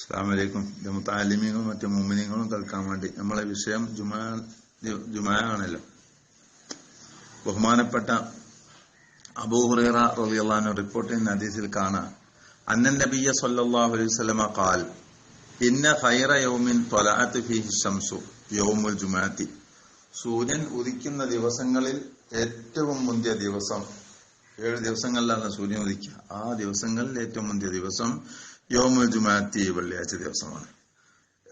അസ്സാമലൈക്കും മുത്താലിമീങ്ങളും മറ്റു മുമിനിങ്ങളും കേൾക്കാൻ വേണ്ടി. നമ്മളെ വിഷയം ജുമാ ജുമാ ആണല്ലോ ബഹുമാനപ്പെട്ട അബൂഹുറ റളിയല്ലാഹു റിപ്പോർട്ട് ചെയ്യുന്ന ഹദീസിൽ കാണാം. അന്നൻ നബിയ സല്ലല്ലാഹു അലൈഹി ഖാൽ ഇന്ന ഖൈറ യൗമിൻ തൊലാത്ത് ഫിഹി ഷംസു യൗമുൽ സൂര്യൻ ഉദിക്കുന്ന ദിവസങ്ങളിൽ ഏറ്റവും മുന്തിയ ദിവസം ഏഴ് ദിവസങ്ങളിലാണ് സൂര്യൻ ഉദിക്കുക. ആ ദിവസങ്ങളിൽ ഏറ്റവും മുന്തിയ ദിവസം യോമുൽ ജുമാഅത്തി വെള്ളിയാഴ്ച ദിവസമാണ്.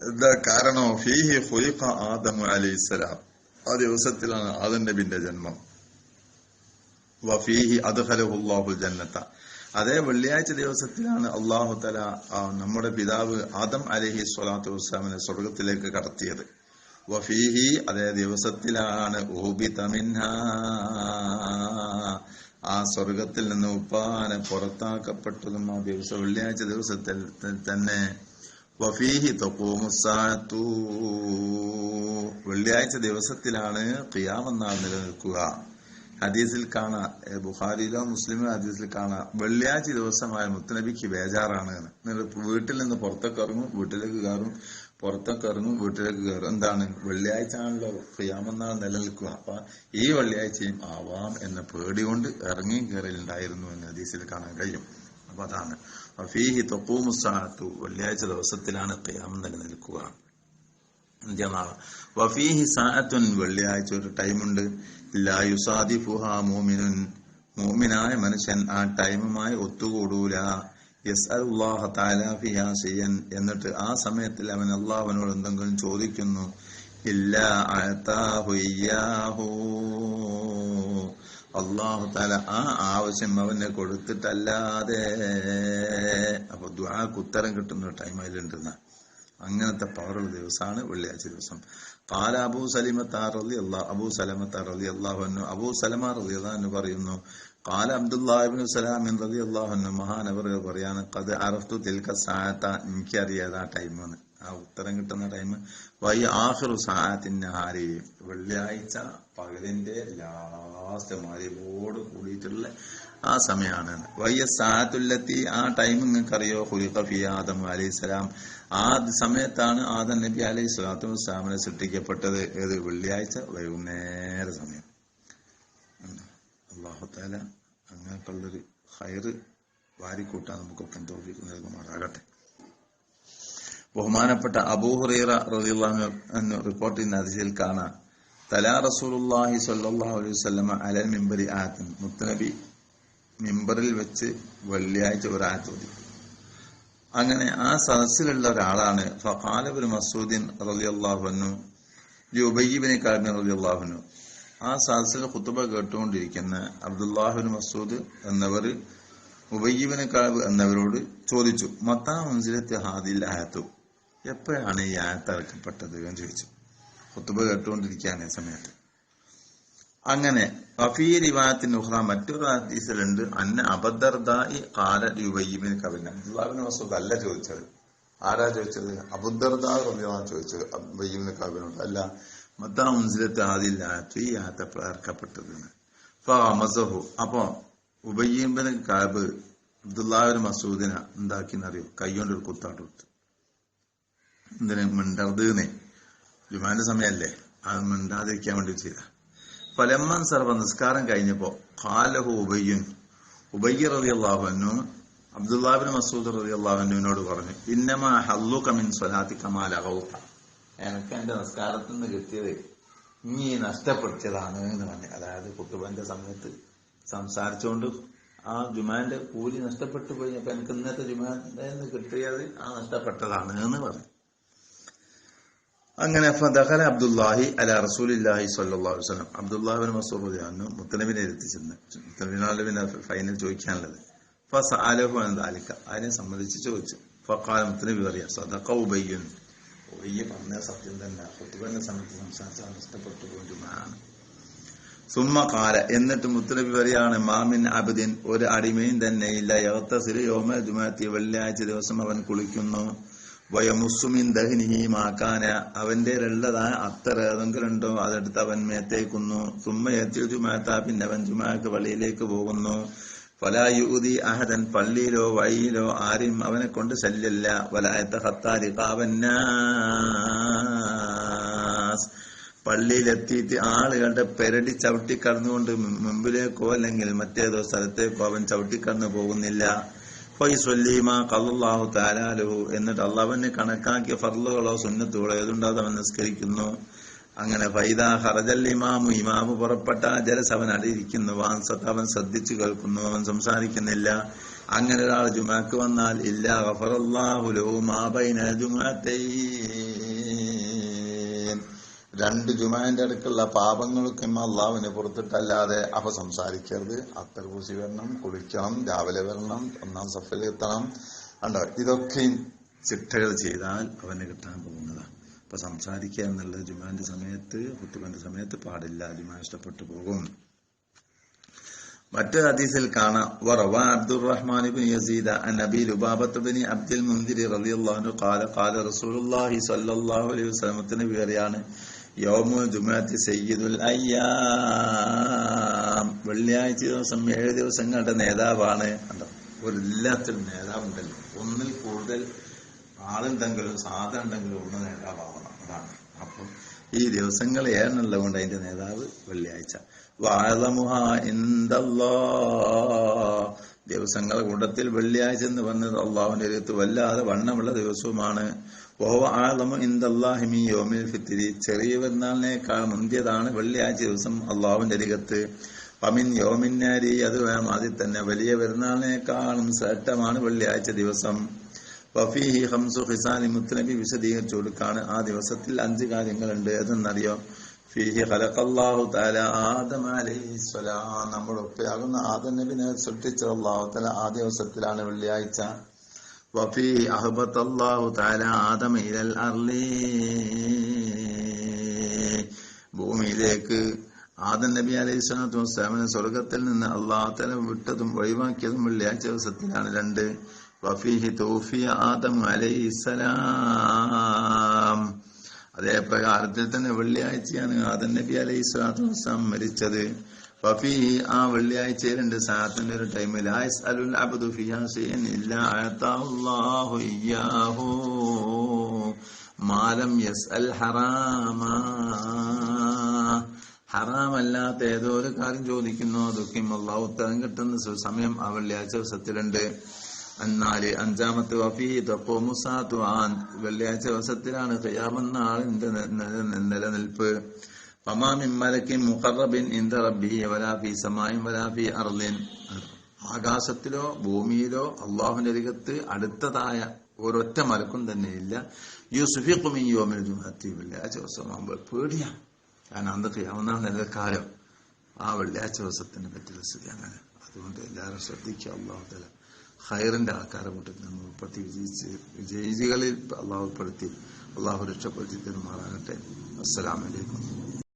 എന്താ കാരണം? ഫീഹി ഹുലിഖ ആദമു അലൈഹിസ്സലാം ആ ദിവസത്തിലാണ് ആദം നബിന്റെ ജന്മം. വഫീഹി അദ്ഖലഹുല്ലാഹുൽ ജന്നത്ത അതേ വെള്ളിയാഴ്ച ദിവസത്തിലാണ് അള്ളാഹു തല നമ്മുടെ പിതാവ് ആദം അലഹി സ്വലാത്തു വസ്ലാമിനെ സ്വർഗത്തിലേക്ക് കടത്തിയത്. വഫീഹി അതേ ദിവസത്തിലാണ് ആ സ്വർഗത്തിൽ നിന്ന് ഉപ്പാന പുറത്താക്കപ്പെട്ടതും ആ ദിവസം വെള്ളിയാഴ്ച ദിവസത്തിൽ തന്നെ. വഫീഹി തൊക്കോമുസാത്തു വെള്ളിയാഴ്ച ദിവസത്തിലാണ് ഖിയാമെന്നാൾ നിലനിൽക്കുക. ഹദീസിൽ കാണാ ബുഹാരിയിലോ മുസ്ലിമോ ഹദീസിൽ കാണാ വെള്ളിയാഴ്ച ദിവസമായ മുത്തനബിക്ക് ബേജാറാണ്. വീട്ടിൽ നിന്ന് പുറത്തേക്ക് ഇറങ്ങും വീട്ടിലേക്ക് കയറും. പുറത്തൊക്കെ ഇറങ്ങും വീട്ടിലേക്ക് കയറും. എന്താണ്? വെള്ളിയാഴ്ച ആണല്ലോ ക്രിയാമെന്നാൾ നിലനിൽക്കുക. അപ്പൊ ഈ വെള്ളിയാഴ്ചയും ആവാം എന്ന പേടി കൊണ്ട് ഇറങ്ങി കയറലുണ്ടായിരുന്നു എന്ന് ഹദീസിൽ കാണാൻ കഴിയും. അപ്പൊ അതാണ്. ഫീഹി തൊക്കൂമുസാത്തു വെള്ളിയാഴ്ച ദിവസത്തിലാണ് ക്രിയാം നിലനിൽക്കുക. നാളെ. വഫീഹി സാഅത്തുൻ വെള്ളിയാഴ്ച ഒരു ടൈമുണ്ട് മോമിനുൻ മോമിനായ മനുഷ്യൻ ആ ടൈമുമായി ഒത്തുകൂടൂല. എന്നിട്ട് ആ സമയത്തിൽ അവൻ അള്ളാഹുവിനോട് എന്തെങ്കിലും ചോദിക്കുന്നു ഇല്ല അള്ളാഹു താല ആ ആവശ്യം അവന് കൊടുത്തിട്ടല്ലാതെ. അപ്പൊ ദ്വാക്ക് ഉത്തരം കിട്ടുന്ന ടൈം അതിലുണ്ടെന്ന അങ്ങനത്തെ പവറുള്ള ദിവസമാണ് വെള്ളിയാഴ്ച ദിവസം. കാല അബൂ സലിമത്താർ അള്ളി അള്ളാഹ് അബൂ സലമത്താർ അള്ളി അള്ളാഹു അബൂ സലമാർ റലി അള്ളാഹു പറയുന്നു കാല അബ്ദുല്ലാഹിബിൻ സലാമിൻ റലി അള്ളാഹുന്നു മഹാനവർ പറയാണ് കത് അറഫ്തു തിൽക്ക സായത്ത എനിക്കറിയാതെ ആ ടൈമാണ് ആ ഉത്തരം കിട്ടുന്ന ടൈം വൈ ആഹിറു സായത്തിന്റെ ഹാരി വെള്ളിയാഴ്ച പകലിന്റെ ലാസ്റ്റ് മാരിയോട് കൂടിയിട്ടുള്ള ആ സമയമാണ് വയ്യ സാത്തുല്ലത്തി ആ ടൈം നിങ്ങൾക്ക് അറിയോ ഹുലിഖഫി ആദം അലൈഹിസ്സലാം ആ സമയത്താണ് ആദം നബി അലൈഹി സ്വലാത്തു വസ്സലാമിനെ സൃഷ്ടിക്കപ്പെട്ടത്. ഏത്? വെള്ളിയാഴ്ച വൈകുന്നേര സമയം. അള്ളാഹുത്താല അങ്ങനെയൊക്കെയുള്ളൊരു ഹയറ് വാരിക്കൂട്ടാൻ നമുക്കൊപ്പം തോഫിക്ക് നൽകുമാറാകട്ടെ. ബഹുമാനപ്പെട്ട അബൂഹുറൈറ അൻഹു റിപ്പോർട്ട് ചെയ്യുന്ന അതിശയിൽ കാണാം. തലാ റസൂലുള്ളാഹി സ്വല്ലല്ലാഹു അലൈഹി വസല്ലമ അലൽ മിമ്പരി ആയത്തിൻ. മുത്തനബി മിമ്പറിൽ വെച്ച് വെള്ളിയാഴ്ച ഒരായത്ത് ഓതി അങ്ങനെ ആ സദസ്സിലുള്ള ഒരാളാണ് ഫഖാലബിൻ മസൂദിൻ റളിയല്ലാഹുവിനു ഉബയ്യബിനെ കാബിൻ റളിയല്ലാഹുവിനു ആ സാൽസിൽ കുത്തുബ കേട്ടുകൊണ്ടിരിക്കുന്ന അബ്ദുല്ലാഹുൻ മസൂദ് എന്നവർ ഉബയ്യബിന് കാബ് എന്നവരോട് ചോദിച്ചു മത്താ മുൻസിലത്തെ ഹാദിൽ ആയത്തു? എപ്പോഴാണ് ഈ ആയത്ത് ഇറക്കപ്പെട്ടത് എന്ന് ചോദിച്ചു. കുത്തുബ കേട്ടുകൊണ്ടിരിക്കുകയാണ് ഈ സമയത്ത്. അങ്ങനെ വഫീ ഉഹ്റ മറ്റൊരു ഹദീസിലുണ്ട് അന്ന അബദർദായി കാല യുബയ്യബിന് കബിൻ അബ്ദുല്ലാഹിബിൻ മസൂദ് അല്ല ചോദിച്ചത്. ആരാ ചോദിച്ചത്? അബുദർദാ ചോദിച്ചത് ബയ്യബിന് കബിനോട് അല്ല മത്താ മുൻസിലത്തെ ഹാദിൽ ആയത്ത് ഈ ആയത്ത് ഇറക്കപ്പെട്ടത് ഫമസഹു. അപ്പോ ഉബയ്യബിന് കാബ് അബ്ദുല്ലാഹിബിൻ മസൂദിനെ എന്താക്കിന്നറിയോ കൈകൊണ്ട് ഒരു കുത്താട്ട് കൊടുത്തു. എന്തിനു? മിണ്ടർന്ന് ജുമാന്റെ സമയല്ലേ? അത് മിണ്ടാതിരിക്കാൻ വേണ്ടി ചെയ്ത. ഫലമ്മൻ സർവ നിസ്കാരം കഴിഞ്ഞപ്പോ കാലഹു ഉബയ്യൻ ഉബയ്യ റതി അള്ളാഹുനു അബ്ദുല്ലാബിൻ മസൂദ് റതി അള്ളാഹുനുവിനോട് പറഞ്ഞു ഇന്നമാ ഹല്ലു കമിൻ സ്വലാത്തി കമാലഹു എനക്ക് എന്റെ നിസ്കാരത്തിൽ നിന്ന് കിട്ടിയത് ഇനി നഷ്ടപ്പെടുത്തിയതാണ് എന്ന് പറഞ്ഞു. അതായത് കുത്തുബന്റെ സമയത്ത് സംസാരിച്ചുകൊണ്ട് ആ ജുമാന്റെ കൂലി നഷ്ടപ്പെട്ടു പോയി. അപ്പൊ എനിക്ക് ഇന്നത്തെ ജുമാന്റെ കിട്ടിയത് ആ നഷ്ടപ്പെട്ടതാണ് എന്ന് പറഞ്ഞു. അങ്ങനെ ഫദഖല അബ്ദുല്ലാഹി അല റസൂലില്ലാഹി സ്വല്ലല്ലാഹു അലൈഹി വസല്ലം. അബ്ദുല്ലാഹിബ്ൻ മസ്ഊദ് അന്നു മുത്തനബിനെ എത്തിച്ചെന്ന് മുത്തനബിനാലുവിനെ ഫൈനൽ ചോദിക്കാനുള്ളത്. ഫസഅലഹു അൻ ദാലിക അതിനെ സംബന്ധിച്ച് ചോദിച്ചു. ഫഖാല മുത്തനബി പറയാ സദഖ ഉബയ്യൻ ഉബയ്യ പറഞ്ഞ സത്യം തന്നെ. ഖുത്ബന്റെ സമയത്ത് സംസാരിച്ചാൽ നഷ്ടപ്പെട്ടു പോയിട്ടുമാണ് സുമ്മ കാല. എന്നിട്ട് മുത്തലബി പറയാണ് മാമിൻ അബദിൻ ഒരു അടിമയും തന്നെ ഇല്ല. യവത്തസിൽ യോമ ജുമാത്തി വെള്ളിയാഴ്ച ദിവസം അവൻ കുളിക്കുന്നു. വയമുസുമിൻ ദഹിനിഹി മാക്കാന അവന്റെ ഉള്ളതായ ഏതെങ്കിലും ഉണ്ടോ അതെടുത്ത് അവൻ മേത്തേക്കുന്നു. സുമ്മ എത്തിയ ജുമാത്ത പിന്നെ അവൻ ജുമാക്ക് വള്ളിയിലേക്ക് പോകുന്നു. ഫലായുതി അഹദൻ പള്ളിയിലോ വഴിയിലോ ആരും അവനെ കൊണ്ട് ശല്യല്ല. വലായത്ത ഹത്താരി പള്ളിയിലെത്തിയിട്ട് ആളുകളുടെ പെരടി ചവിട്ടി കടന്നുകൊണ്ട് മുമ്പിലേക്കോ അല്ലെങ്കിൽ മറ്റേതോ സ്ഥലത്തേക്കോ അവൻ ചവിട്ടിക്കടന്നു പോകുന്നില്ല. ഫൈസ്വല്ലീമ കല്ലാഹു താലാലുഹു എന്നിട്ട് അള്ളാഹുവിനെ കണക്കാക്കിയ ഫർലുകളോ സുന്നത്തുകളോ ഏതുണ്ടാകും അവൻ നിസ്കരിക്കുന്നു. അങ്ങനെ ഫൈദ ഹറജൽ ഇമാമു ഇമാമു പുറപ്പെട്ട ജലസ് അവൻ അടിയിരിക്കുന്നു വാൻസത്ത് അവൻ ശ്രദ്ധിച്ചു കേൾക്കുന്നു അവൻ സംസാരിക്കുന്നില്ല. അങ്ങനെ ഒരാൾ ജുമാക്ക് വന്നാൽ ഇല്ല രണ്ട് ജുമാന്റെ അടുക്കുള്ള പാപങ്ങൾക്കും അള്ളാവിനെ പുറത്തിട്ടല്ലാതെ അവ സംസാരിക്കരുത്. അത്തർ പൂശി വരണം കുളിക്കണം രാവിലെ വരണം ഒന്നാം സഫലെത്തണം കണ്ടോ? ഇതൊക്കെയും ചിട്ടകൾ ചെയ്താൽ അവന് കിട്ടാൻ പോകുന്നതാണ്. അപ്പൊ സംസാരിക്കുക എന്നുള്ളത് ജുമാന്റെ സമയത്ത് ഹുത്തുബന്റെ സമയത്ത് പാടില്ല. ജുമാ ഇഷ്ടപ്പെട്ടു പോകും. മറ്റു ഹദീസിൽ കാണാം. വറവ അബ്ദുറഹ്മാൻ ഇബ്നു യസീദ അൻ ഇബ്നു അബ്ദുൽ റളിയല്ലാഹു അൻഹു ഖാല ഖാല റസൂലുള്ളാഹി അലൈഹി വേറെയാണ് സയ്യിദുൽ അയ്യാം. വെള്ളിയാഴ്ച ദിവസം ഏഴ് ദിവസങ്ങളുടെ നേതാവാണ്. കണ്ടോ? ഒരു എല്ലാത്തിനും നേതാവുണ്ടല്ലോ. ഒന്നിൽ കൂടുതൽ ആളുണ്ടെങ്കിലും സാധനം ഉണ്ടെങ്കിലും ഒന്ന് നേതാവാവണം. അതാണ്. അപ്പൊ ഈ ദിവസങ്ങൾ ഏറെ കൊണ്ട് അതിന്റെ നേതാവ് വെള്ളിയാഴ്ച. വാഴമുഹ എന്തല്ലോ ദിവസങ്ങളുടെ കൂട്ടത്തിൽ വെള്ളിയാഴ്ച എന്ന് പറഞ്ഞത് അള്ളാഹുവിന്റെ രീതി വല്ലാതെ വണ്ണമുള്ള ദിവസവുമാണ്. ഓഹോ ഫിത്തിരി ചെറിയ പെരുന്നാളിനേക്കാൾ മുന്തിയതാണ് വെള്ളിയാഴ്ച ദിവസം അള്ളാഹുവിന്റെ അരികത്ത്. പമിൻ യോമിന്നാരി അത് വേണം. ആദ്യം തന്നെ വലിയ പെരുന്നാളിനേക്കാളും ശ്രേഷ്ഠമാണ് വെള്ളിയാഴ്ച ദിവസം. വഫീഹി ഹംസു ഹിസാനി മുത്തനബി വിശദീകരിച്ചു കൊടുക്കാണ് ആ ദിവസത്തിൽ അഞ്ച് കാര്യങ്ങളുണ്ട്. അതെന്നറിയോ? ഫീഹി ഖലഖല്ലാഹു തആല ആദം അലൈഹിസ്സലാം നമ്മുടെ ഉപ്പയാകുന്ന ആദം നബിനെ സൃഷ്ടിച്ച അല്ലാഹു തആല ആ ദിവസത്തിലാണ് വെള്ളിയാഴ്ച. വഫീഹി അഹ്ബത്തല്ലാഹു തആല ആദം ഇലൽ അർളി. ഭൂമിയിലേക്ക് ആദൻ നബി അലൈഹി സ്വലാത്തു വസ്സലാമിനെ സ്വർഗത്തിൽ നിന്ന് അള്ളാഹു തല വിട്ടതും ഒഴിവാക്കിയതും വെള്ളിയാഴ്ച ദിവസത്തിലാണ് രണ്ട്. വഫീഹി ആദം അതേ പ്രകാരത്തിൽ തന്നെ വെള്ളിയാഴ്ചയാണ് ആദം നബി അലൈഹി സ്വലാത്തു വസ്സലാം മരിച്ചത്. ഫഫീഹി ആ വെള്ളിയാഴ്ചയിലുണ്ട് സാത്തിന്റെ ഒരു ടൈമിൽ ആയസ് അലുൽ അബ്ദു ഫിഹാ ഇല്ല ഇയ്യാഹു. മാലം യസ്അൽ ഹറാമാ. ഹറാമല്ലാത്ത ഏതോ ഒരു കാര്യം ചോദിക്കുന്നു. അതൊക്കെ അള്ളാഹു ഉത്തരം കിട്ടുന്ന സമയം ആ വെള്ളിയാഴ്ച ദിവസത്തിലുണ്ട്. എന്നാൽ അഞ്ചാമത്തെ വഫീ വെള്ളിയാഴ്ച ദിവസത്തിലാണ് ഖിയാമന്നാളിന്റെ നിലനിൽപ്പ്. ആകാശത്തിലോ ഭൂമിയിലോ അള്ളാഹുവിന്റെ അരികത്ത് അടുത്തതായ ഒരൊറ്റ മലക്കും തന്നെ ഇല്ല യൂസുഫിക്കും ഈ യോമിൽ വെള്ളിയാഴ്ച ദിവസമാകുമ്പോൾ പേടിയാ. കാരണം അന്ന് ഖിയാമന്നാൾ നിലക്കാലം. ആ വെള്ളിയാഴ്ച ദിവസത്തിനെ പറ്റിയുള്ള സ്ഥിതി അങ്ങനെ. അതുകൊണ്ട് എല്ലാവരും ശ്രദ്ധിക്കുക. അള്ളാഹു തല ഹൈറിന്റെ ആൾക്കാരെ കൂട്ടത്തിൽ നമ്മൾ ഉൾപ്പെടുത്തി. വിജയിച്ച് വിജയികളിൽ അള്ളാഹു ഉൾപ്പെടുത്തി. അള്ളാഹു രക്ഷപ്പെടുത്തി തരുമാറാകട്ടെ അസ്സലാമലൈക്കും